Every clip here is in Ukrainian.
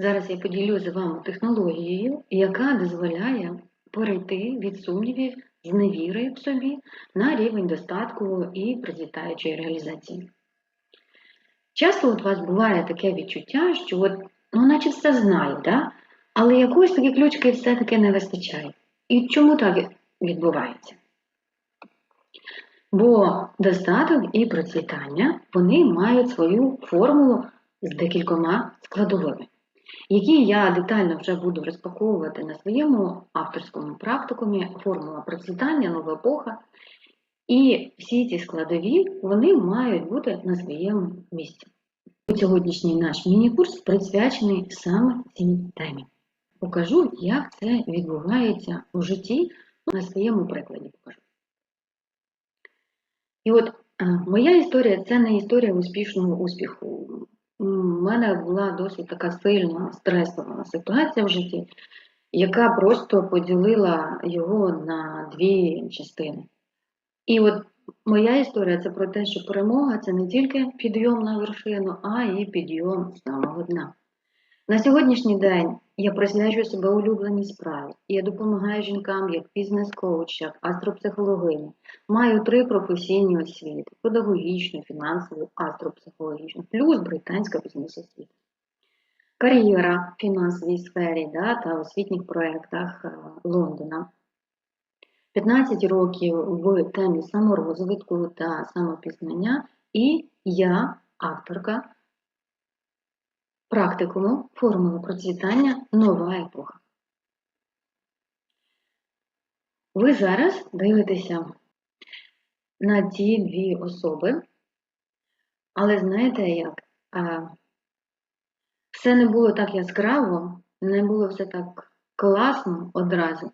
Зараз я поділюся з вами технологією, яка дозволяє перейти від сумнівів з невіри в собі на рівень достатку і процвітаючої реалізації. Часто от у вас буває таке відчуття, що от, ну, наче все знаю, да? але якоїсь такі ключки все-таки не вистачає. І чому так відбувається? Бо достаток і процвітання вони мають свою формулу з декількома складовими, які я детально вже буду розпаковувати на своєму авторському практикумі формула процвітання, нова епоха. І всі ці складові вони мають бути на своєму місці. Сьогоднішній наш міні-курс присвячений саме цій темі. Покажу, як це відбувається у житті, на своєму прикладі покажу. І от моя історія це не історія успішного успіху. У мене була досить така сильна стресова ситуація в житті, яка просто поділила його на дві частини. І от моя історія це про те, що перемога це не тільки підйом на вершину, а і підйом з самого дна. На сьогоднішній день я присвячую себе улюбленій справі. Я допомагаю жінкам як бізнес-коуч, як астропсихологиня. Маю три професійні освіти: педагогічну, фінансову, астропсихологічну, плюс британська бізнес-освіта. Кар'єра в фінансовій сфері да, та освітніх проєктах е, Лондона. 15 років в темі саморозвитку та самопізнання, і я авторка практикуму формули процвітання нова епоха. Ви зараз дивитеся на ці дві особи, але знаєте як? Все не було так яскраво, не було все так класно одразу.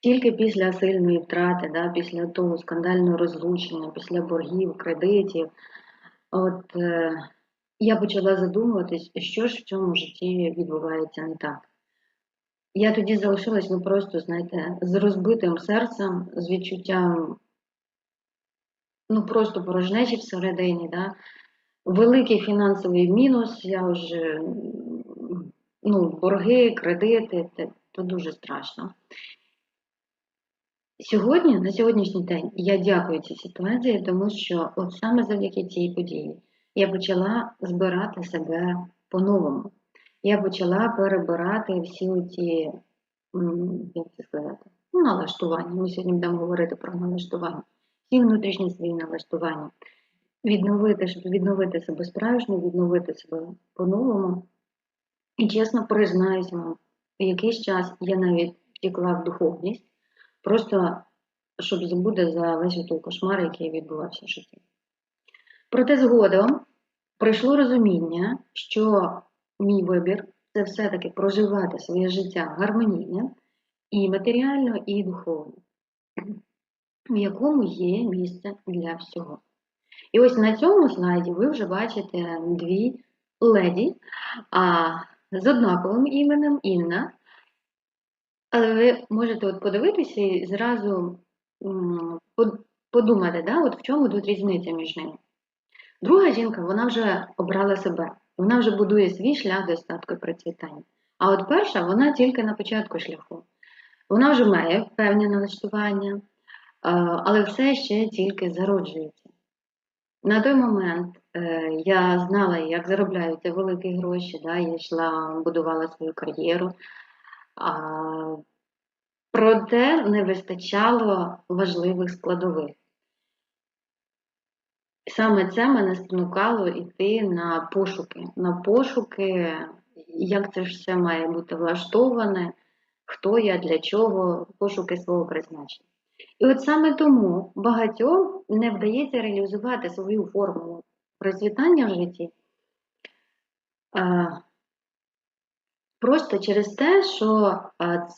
Тільки після сильної втрати, да, після того скандального розлучення, після боргів, кредитів, от е, я почала задумуватись, що ж в цьому житті відбувається не так. Я тоді залишилась ну просто, знаєте, з розбитим серцем, з відчуттям ну просто порожнечі всередині. Да? Великий фінансовий мінус, я вже ну, борги, кредити, це, це дуже страшно. Сьогодні, на сьогоднішній день, я дякую цій ситуації, тому що от саме завдяки цій події я почала збирати себе по-новому. Я почала перебирати всі ці, як це сказати, ну, налаштування. Ми сьогодні будемо говорити про налаштування, всі внутрішні свої налаштування. Відновити, щоб відновити себе справжньо, відновити себе по-новому. І чесно признаюся вам, якийсь час я навіть втекла в духовність, просто щоб забути за весь той кошмар, який відбувався в житті. Проте згодом прийшло розуміння, що мій вибір це все-таки проживати своє життя гармонійно і матеріально, і духовно, в якому є місце для всього. І ось на цьому слайді ви вже бачите дві леді а, з однаковим іменем Інна. Але ви можете от подивитися і зразу подумати, да, от в чому тут різниця між ними. Друга жінка вона вже обрала себе, вона вже будує свій шлях достатку і процвітання. А от перша вона тільки на початку шляху. Вона вже має певні налаштування, але все ще тільки зароджується. На той момент е, я знала, як заробляються великі гроші, да, я йшла, будувала свою кар'єру. Проте не вистачало важливих складових. Саме це мене спонукало йти на пошуки, на пошуки, як це все має бути влаштоване, хто я, для чого, пошуки свого призначення. І от саме тому багатьом не вдається реалізувати свою формулу процвітання в житті просто через те, що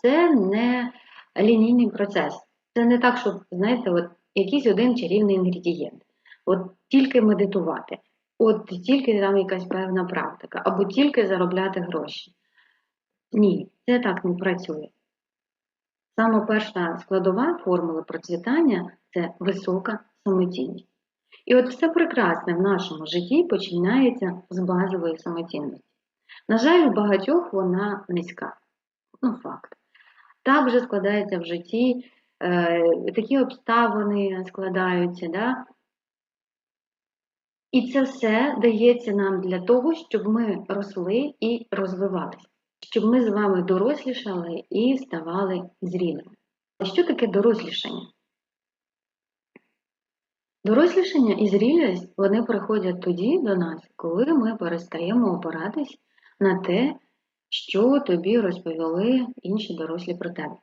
це не лінійний процес. Це не так, що, знаєте, от якийсь один чарівний інгредієнт от тільки медитувати, от тільки там якась певна практика, або тільки заробляти гроші. Ні, це так не працює. Саме перша складова формула процвітання це висока самотінність. І от все прекрасне в нашому житті починається з базової самотінності. На жаль, у багатьох вона низька. Ну, факт. Так вже складається в житті, е, такі обставини складаються. Да? І це все дається нам для того, щоб ми росли і розвивалися, щоб ми з вами дорослішали і ставали зрілими. Що таке дорослішання? Дорослішання і зрілість вони приходять тоді до нас, коли ми перестаємо опиратись на те, що тобі розповіли інші дорослі про тебе.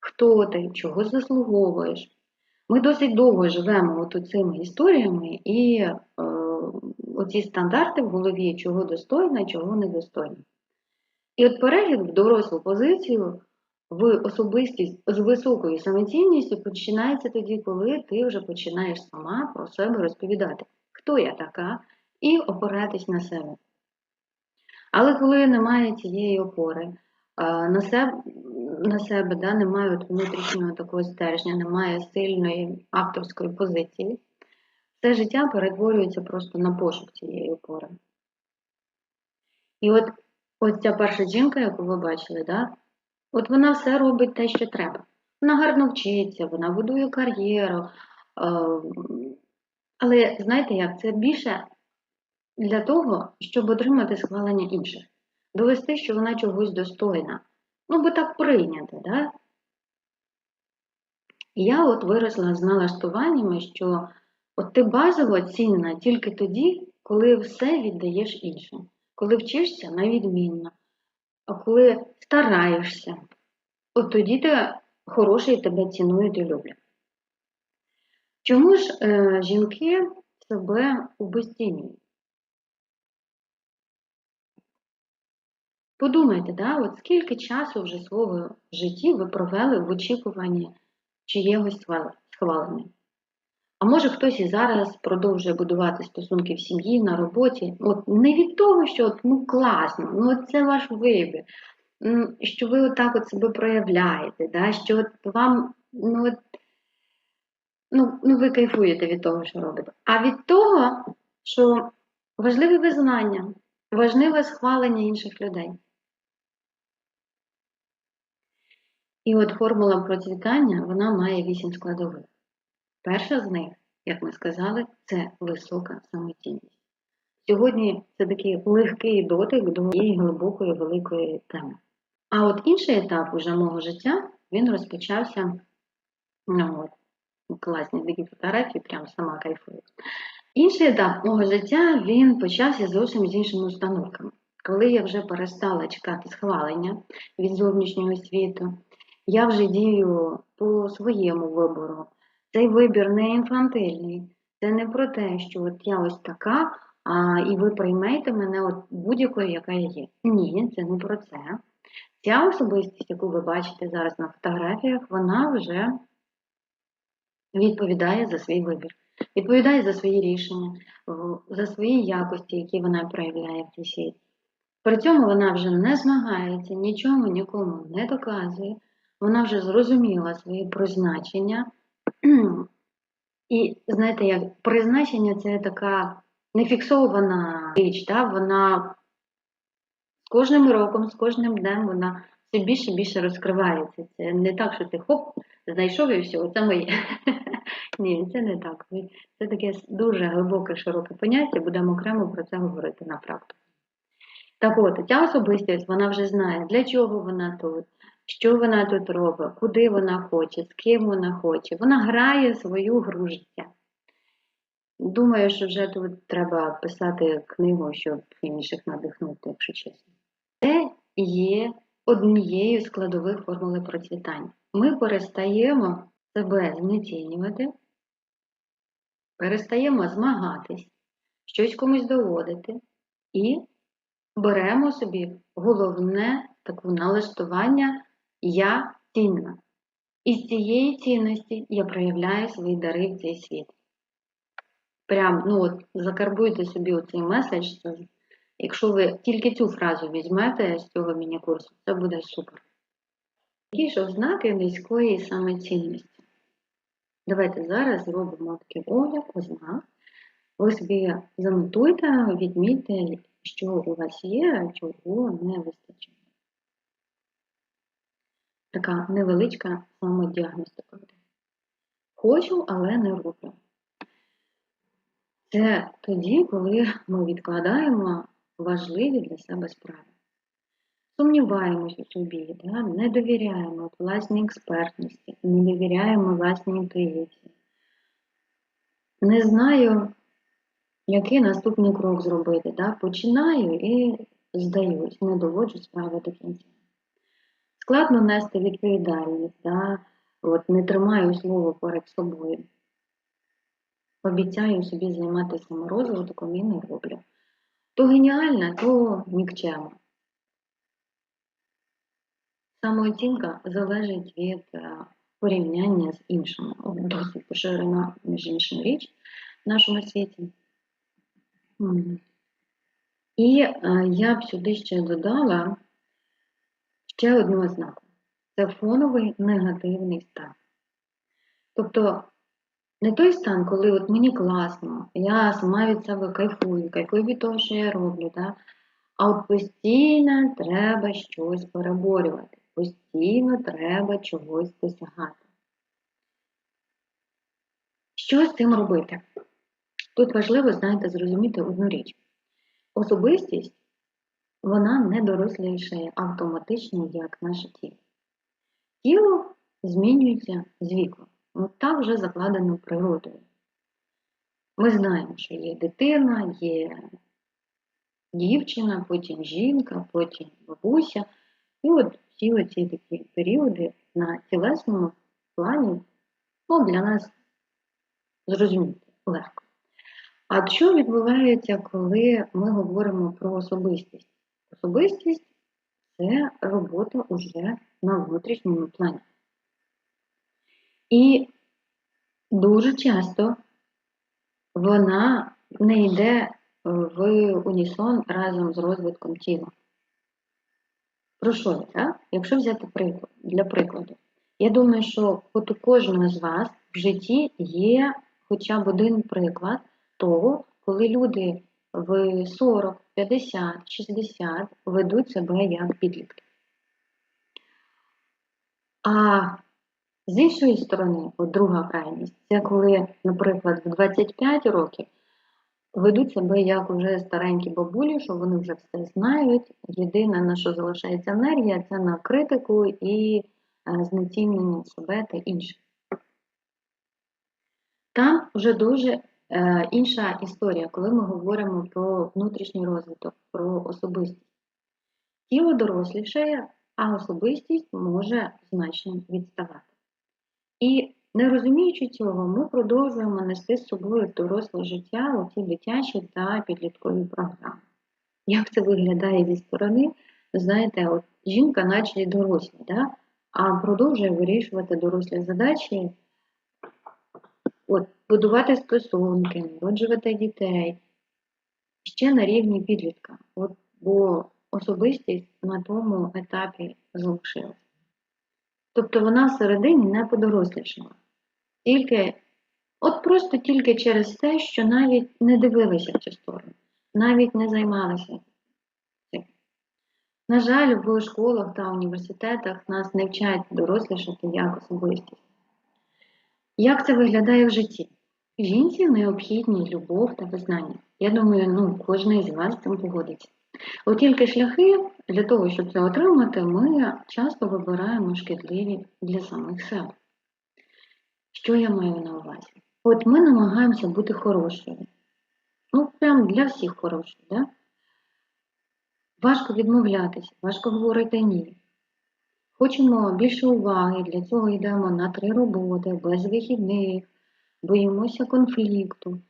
Хто ти, чого заслуговуєш? Ми досить довго живемо от цими історіями і е, оці стандарти в голові, чого достойно, чого недостойно. І от перехід в дорослу позицію в особистість з високою самоцінністю починається тоді, коли ти вже починаєш сама про себе розповідати, хто я така, і опиратись на себе. Але коли немає цієї опори, на себе, на себе да, немає внутрішнього такого стержня, немає сильної авторської позиції, все життя перетворюється просто на пошук цієї опори. І от ось ця перша жінка, яку ви бачили, да, от вона все робить те, що треба. Вона гарно вчиться, вона будує кар'єру. Але знаєте як, це більше для того, щоб отримати схвалення інших, довести, що вона чогось достойна. Ну, бо так прийнято, да? Я от виросла з налаштуваннями, що от ти базово цінна тільки тоді, коли все віддаєш іншим, коли вчишся навідмінно, а коли стараєшся, от тоді ти хороший тебе цінують і люблять. Чому ж е, жінки себе обесцінюють? Подумайте, да, от скільки часу вже свого житті ви провели в очікуванні чиєгось схвалення. А може хтось і зараз продовжує будувати стосунки в сім'ї, на роботі. От Не від того, що от, ну класно, ну це ваш вибір, що ви отак от себе проявляєте, да, що от вам ну, от, ну, ну, ви кайфуєте від того, що робите. А від того, що важливе визнання, важливе схвалення інших людей. І от формула процвітання вона має вісім складових. Перша з них, як ми сказали, це висока самоцінність. Сьогодні це такий легкий дотик до її глибокої великої теми. А от інший етап уже мого життя він розпочався. ну от, Класні такі фотографії, прям сама кайфую. Інший етап мого життя він почався зовсім з іншими установками. Коли я вже перестала чекати схвалення від зовнішнього світу, я вже дію по своєму вибору. Цей вибір не інфантильний. Це не про те, що от я ось така, а, і ви приймете мене от будь-якою, яка я є. Ні, це не про це. Ця особистість, яку ви бачите зараз на фотографіях, вона вже відповідає за свій вибір, відповідає за свої рішення, за свої якості, які вона проявляє в цій світі. При цьому вона вже не змагається, нічому нікому не доказує вона вже зрозуміла своє призначення. І, знаєте, як призначення це така нефіксована річ, да? вона з кожним роком, з кожним днем вона все більше і більше розкривається. Це не так, що ти хоп, знайшов і все, це моє. Ні, це не так. Це таке дуже глибоке, широке поняття, будемо окремо про це говорити на практику. Так от, ця особистість, вона вже знає, для чого вона тут, що вона тут робить, куди вона хоче, з ким вона хоче. Вона грає свою гру життя. Думаю, що вже тут треба писати книгу, щоб інших надихнути, якщо чесно. Це є однією з складових формули процвітання. Ми перестаємо себе знецінювати, перестаємо змагатись, щось комусь доводити і беремо собі головне таке налаштування я цінна. І з цієї цінності я проявляю свої дари в цей світ. Прям, ну от, закарбуйте собі оцей меседж. Якщо ви тільки цю фразу візьмете з цього міні-курсу, це буде супер. Які ж ознаки низької самоцінності? Давайте зараз зробимо такий огляд, ознак. Ви собі занотуйте, відмітьте що у вас є, а чого не вистачає. Така невеличка самодіагностика. Хочу, але не роблю. Це тоді, коли ми відкладаємо важливі для себе справи. Сумніваємось у собі, да? не довіряємо власній експертності, не довіряємо власній інтуїції. Не знаю, який наступний крок зробити. Да? Починаю і здаюсь, не доводжу справи до кінця. Складно нести відповідальність, да? От, не тримаю слово перед собою. Обіцяю собі займатися саморозвитком і не роблю. То геніальна, то нікчема. Самооцінка залежить від е, порівняння з іншими. Досить поширена, між іншим річ в нашому світі. І е, я б сюди ще додала ще одну ознаку. Це фоновий негативний стан. Тобто не той стан, коли от мені класно, я сама від себе кайфую, кайфую від того, що я роблю, да? а от постійно треба щось переборювати, постійно треба чогось досягати. Що з цим робити? Тут важливо, знаєте, зрозуміти одну річ. Особистість, вона не дорослішає автоматично, як наше тіло. Тіло змінюється з віком. От так вже закладено природою. Ми знаємо, що є дитина, є дівчина, потім жінка, потім бабуся. І от всі оці такі періоди на тілесному плані ну, для нас зрозуміти легко. А що відбувається, коли ми говоримо про особистість? Особистість це робота уже на внутрішньому плані. І дуже часто вона не йде в унісон разом з розвитком тіла. Про що це? Якщо взяти приклад, для прикладу, я думаю, що от у кожного з вас в житті є хоча б один приклад того, коли люди в 40, 50, 60 ведуть себе як підлітки. А з іншої сторони, от друга крайність, це коли, наприклад, в 25 років ведуть себе як уже старенькі бабулі, що вони вже все знають. Єдине, на що залишається енергія, це на критику і е, знецінення себе та інших. Там вже дуже інша історія, коли ми говоримо про внутрішній розвиток, про особистість. Тіло дорослішає, а особистість може значно відставати. І не розуміючи цього, ми продовжуємо нести з собою доросле життя у оці дитячі та підліткові програми. Як це виглядає зі сторони? Знаєте, от жінка, наче дорослі, да? а продовжує вирішувати дорослі задачі, от, будувати стосунки, народжувати дітей ще на рівні підлітка. От, Бо особистість на тому етапі залишилась. Тобто вона всередині не подорослішала. Тільки, От просто тільки через те, що навіть не дивилися в цю сторону, навіть не займалися цим. На жаль, в школах та університетах нас не вчать дорослішати як особистість. Як це виглядає в житті? Жінці необхідні любов та визнання. Я думаю, ну, кожен із вас з цим погодиться. От тільки шляхи для того, щоб це отримати, ми часто вибираємо шкідливі для самих себе. Що я маю на увазі? От ми намагаємося бути хорошими. Ну, прям для всіх хороші, да? Важко відмовлятися, важко говорити ні. Хочемо більше уваги, для цього йдемо на три роботи, без вихідних, боїмося конфлікту,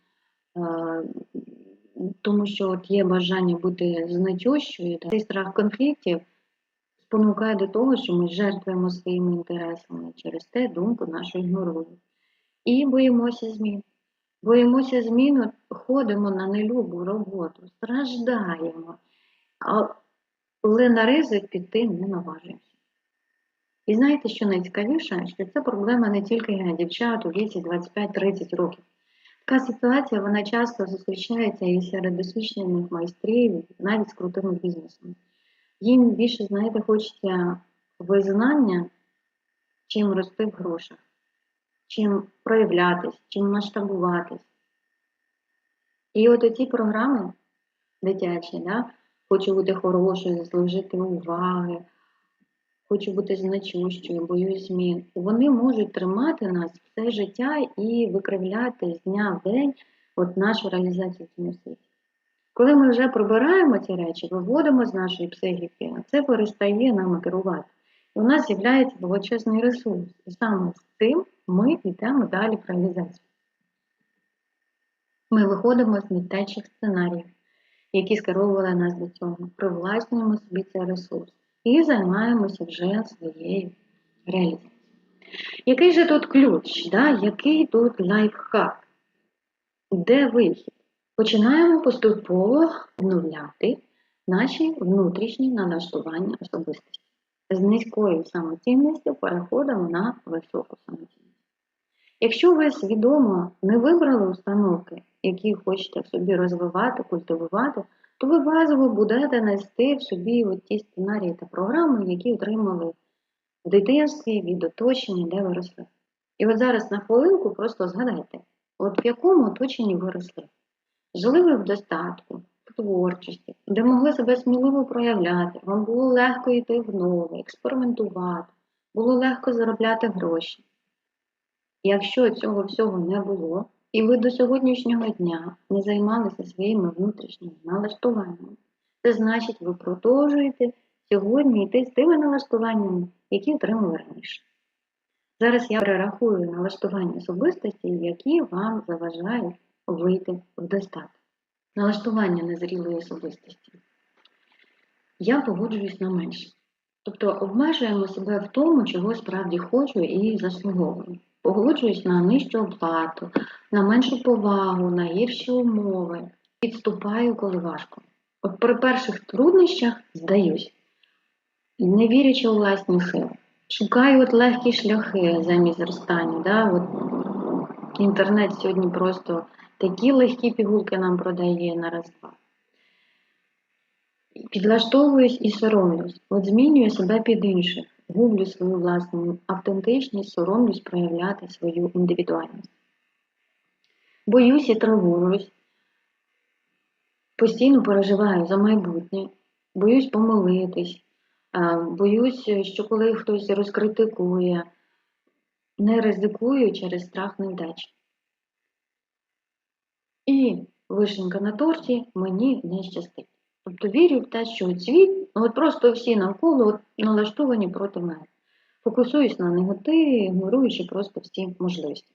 тому що от є бажання бути значущою. Цей страх конфліктів спонукає до того, що ми жертвуємо своїми інтересами через те думку нашу ігноруємо. І боїмося змін. Боїмося змін, ходимо на нелюбу роботу, страждаємо, але на ризик піти не наважуємося. І знаєте, що найцікавіше, що це проблема не тільки дівчат у віці 25-30 років. Така ситуація вона часто зустрічається і серед досвідчених майстрів, навіть з крутими бізнесами. Їм більше, знаєте, хочеться визнання, чим рости в грошах, чим проявлятись, чим масштабуватись. І от оці програми дитячі, да, хочу бути хорошою, заслужити уваги, хочу бути значущою, боюсь змін, вони можуть тримати нас все життя і викривляти з дня в день от нашу реалізацію в цьому світі. Коли ми вже прибираємо ці речі, виводимо з нашої психіки, це перестає нами керувати. І у нас з'являється величезний ресурс. І саме з цим ми йдемо далі в реалізацію. Ми виходимо з дитячих сценаріїв, які скеровували нас до цього, привласнюємо собі цей ресурс і займаємося вже своєю реалізацією. Який же тут ключ? Да? Який тут лайфхак? Де вихід? Починаємо поступово вновляти наші внутрішні налаштування особистості. З низької самоцінності переходимо на високу самоцінність. Якщо ви свідомо не вибрали установки, які хочете в собі розвивати, культивувати, то ви базово будете нести в собі от ті сценарії та програми, які отримали в дитинстві, від оточення, де ви росли. І от зараз на хвилинку просто згадайте, от в якому оточенні ви росли. Жили ви в достатку, в творчості, де могли себе сміливо проявляти, вам було легко йти в нове, експериментувати, було легко заробляти гроші. Якщо цього всього не було, і ви до сьогоднішнього дня не займалися своїми внутрішніми налаштуваннями, це значить, ви продовжуєте сьогодні йти з тими налаштуваннями, які отримали раніше. Зараз я перерахую налаштування особистості, які вам заважають вийти в достаток. Налаштування незрілої особистості. Я погоджуюсь на менше. Тобто обмежуємо себе в тому, чого справді хочу і заслуговую. Погоджуюсь на нижчу оплату, на меншу повагу, на гірші умови. Підступаю, коли важко. От при перших труднощах здаюсь, не вірячи у власні сили. Шукаю от легкі шляхи замість зростання. Да? От Інтернет сьогодні просто такі легкі пігулки нам продає на раз-два. Підлаштовуюсь і соромлюсь, от змінюю себе під інших, гублю свою власну автентичність, соромлюсь проявляти свою індивідуальність. Боюсь і тривожусь, постійно переживаю за майбутнє, боюсь помилитись, боюсь, що коли хтось розкритикує, не ризикую через страх невдачі. І вишенька на торті мені не щастить. Тобто вірю в те, що світ, ну от просто всі навколо налаштовані проти мене. Фокусуюсь на негативі, ігноруючи просто всі можливості.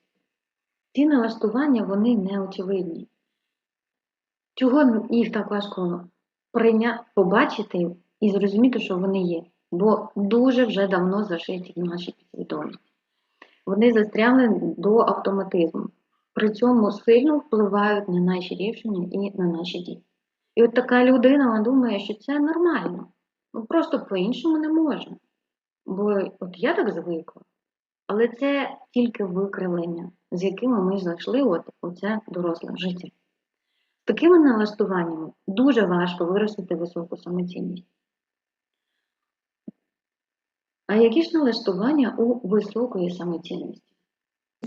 Ці налаштування, вони неочевидні. Чого їх так важко прийня... побачити і зрозуміти, що вони є? Бо дуже вже давно зашиті в нашій підсвідомості. Вони застряли до автоматизму, при цьому сильно впливають на наші рішення і на наші дії. І от така людина вона думає, що це нормально. Ну просто по-іншому не можна. Бо от я так звикла. Але це тільки викривлення, з якими ми зайшли от у це доросле життя. З такими налаштуваннями дуже важко виростити високу самоцінність. А які ж налаштування у високої самоцінності?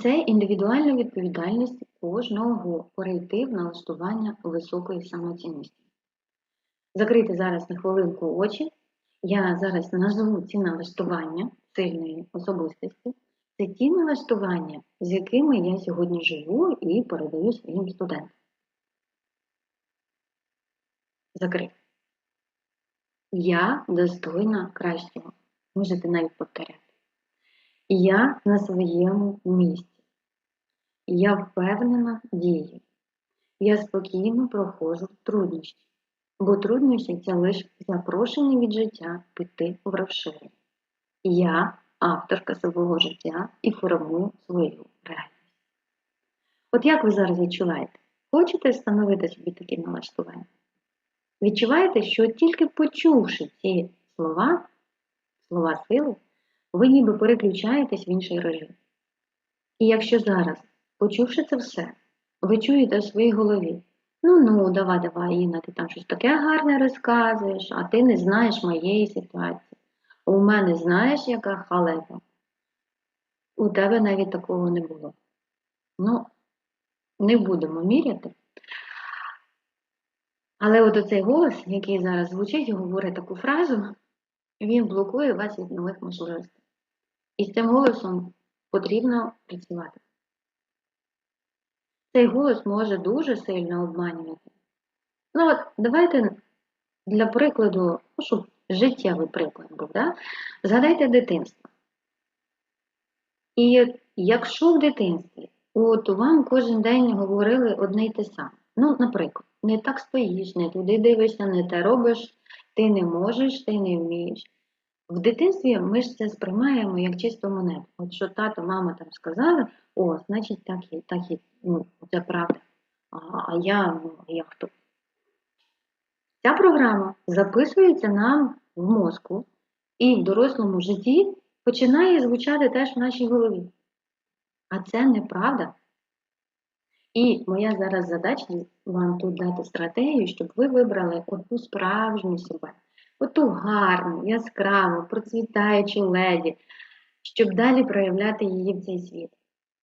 Це індивідуальна відповідальність кожного перейти в налаштування високої самоцінності. Закрити зараз на хвилинку очі. Я зараз назву ці налаштування сильної особистості. Це ті налаштування, з якими я сьогодні живу і передаю своїм студентам. Закрив. Я достойна кращого. Можете навіть повторяти. Я на своєму місці. Я впевнена дію. Я спокійно проходжу труднощі, бо труднощі це лише запрошення від життя піти в розширення. Я авторка свого життя і формую свою реальність. От як ви зараз відчуваєте? Хочете встановити собі такі налаштування? Відчуваєте, що тільки почувши ці слова, слова сили, ви ніби переключаєтесь в інший режим. І якщо зараз, почувши це все, ви чуєте в своїй голові. Ну, ну, давай, давай, Інна, ти там щось таке гарне розказуєш, а ти не знаєш моєї ситуації. У мене знаєш, яка халепа? У тебе навіть такого не було. Ну, не будемо міряти. Але от оцей голос, який зараз звучить говорить таку фразу, він блокує вас від нових можливостей. І з цим голосом потрібно працювати. Цей голос може дуже сильно обманювати. Ну, от давайте для прикладу, ну, щоб життєвий приклад був, да? згадайте дитинство. І якщо в дитинстві от вам кожен день говорили одне й те саме, ну, наприклад, не так стоїш, не туди дивишся, не те робиш, ти не можеш, ти не вмієш. В дитинстві ми ж це сприймаємо як чисто монету. От що тато, мама там сказали, о, значить, так і так і ну, це правда. А, а я, ну, я хто? Ця програма записується нам в мозку і в дорослому житті починає звучати теж в нашій голові. А це неправда. І моя зараз задача вам тут дати стратегію, щоб ви вибрали одну справжню себе, оту гарну, яскраву, процвітаючу леді, щоб далі проявляти її в цей світ.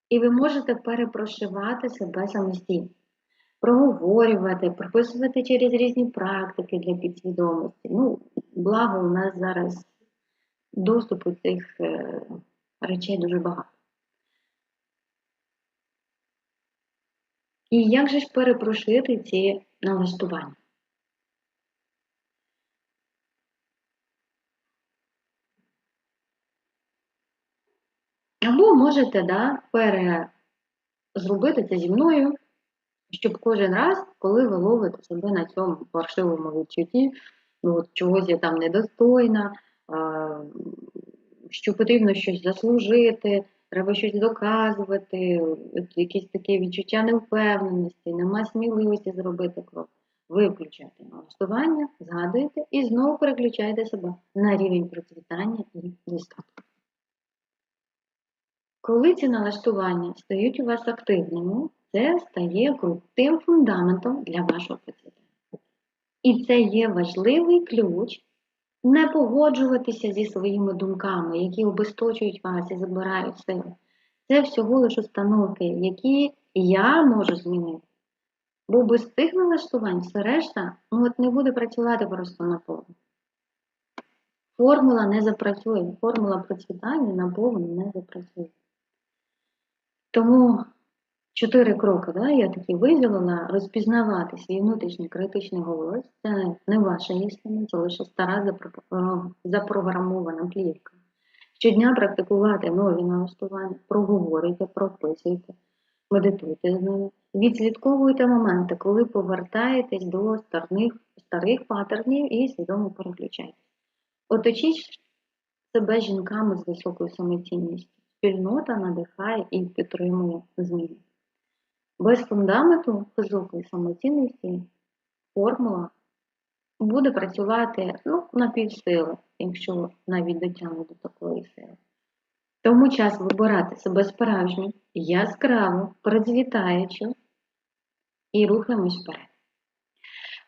І ви можете перепрошивати себе самостійно, проговорювати, прописувати через різні практики для підсвідомості. Ну, благо, у нас зараз доступу цих е, речей дуже багато. І як же ж перепрошити ці налаштування? Або можете да, перезробити це зі мною, щоб кожен раз, коли ви ловите себе на цьому паршивому відчутті, ну, от чогось я там недостойна, що потрібно щось заслужити, треба щось доказувати, якісь таке відчуття невпевненості, нема сміливості зробити крок. Ви включаєте налаштування, згадуєте і знову переключаєте себе на рівень процвітання і достатку. Коли ці налаштування стають у вас активними, це стає крутим фундаментом для вашого процвітання. І це є важливий ключ не погоджуватися зі своїми думками, які обесточують вас і забирають сили. Це всього лише установки, які я можу змінити. Бо без тих налаштувань все решта ну, от не буде працювати просто на повну. Формула не запрацює, формула процвітання на повну не запрацює. Тому чотири кроки, да, я такі виділила, розпізнавати свій внутрішній критичний голос. Це не ваша істина, це лише стара запрограмована плівка. Щодня практикувати нові налаштування, проговорюйте, прописуйте, медитуйте з ними. Відслідковуйте моменти, коли повертаєтесь до старих, старих паттернів і свідомо переключайтесь. Оточіть себе жінками з високою самоцінністю. Спільнота надихає і підтримує зміни. Без фундаменту високої самоцінності формула буде працювати ну, на півсили, якщо навіть дотягне до такої сили. Тому час вибирати себе справжню, яскраву, процвітаючу і рухаємось вперед.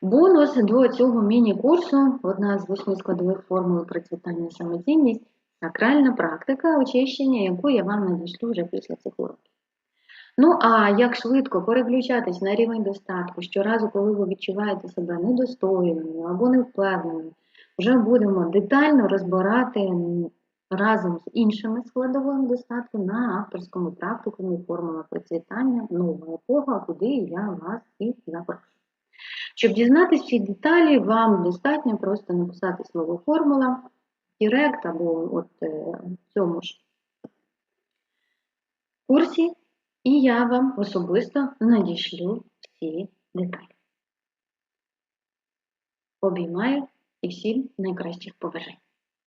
Бонус до цього міні-курсу, одна з восьми складових формул процвітання самоцінність, сакральна практика очищення, яку я вам надішлю вже після цих уроків. Ну, а як швидко переключатись на рівень достатку, щоразу, коли ви відчуваєте себе недостойною або невпевненою, вже будемо детально розбирати разом з іншими складовими достатку на авторському практикумі формула процвітання нова епоха, куди я вас і запрошую. Щоб дізнатися ці деталі, вам достатньо просто написати слово формула, директ або от е, в цьому ж курсі. І я вам особисто надішлю всі деталі. Обіймаю і всім найкращих побажань.